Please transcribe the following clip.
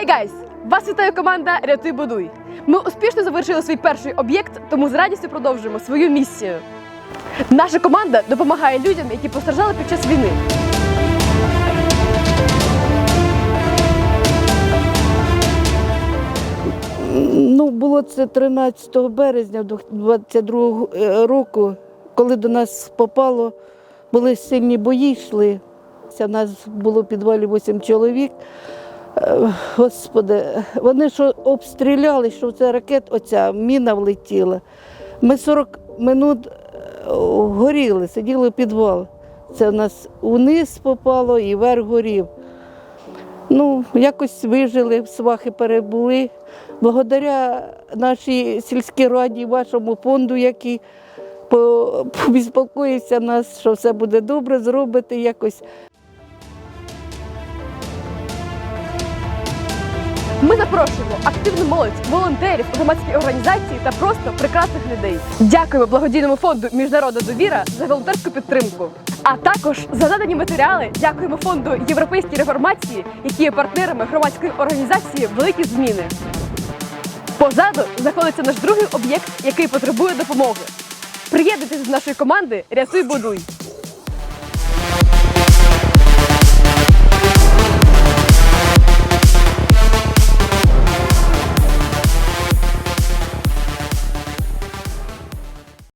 Hi guys! Вас вітає команда Рятуй будуй. Ми успішно завершили свій перший об'єкт, тому з радістю продовжуємо свою місію. Наша команда допомагає людям, які постраждали під час війни. Ну, було це 13 березня 22 року, коли до нас попало, були сильні бої йшли. Це нас було в підвалі 8 чоловік. Господи, вони що обстріляли, що це ракет, оця міна влетіла. Ми 40 минут е, горіли, сиділи в підвал. Це в нас униз попало і вверх горів. Ну, якось вижили, свахи перебули. Благодаря нашій сільській раді, вашому фонду, який по- побіспокоївся нас, що все буде добре, зробити якось. Ми запрошуємо активну молодь, волонтерів, громадські організації та просто прекрасних людей. Дякуємо благодійному фонду Міжнародна довіра за волонтерську підтримку. А також за надані матеріали дякуємо фонду Європейській реформації, які є партнерами громадської організації Великі зміни. Позаду знаходиться наш другий об'єкт, який потребує допомоги. Приєднуйтесь до нашої команди Рятуй будуй.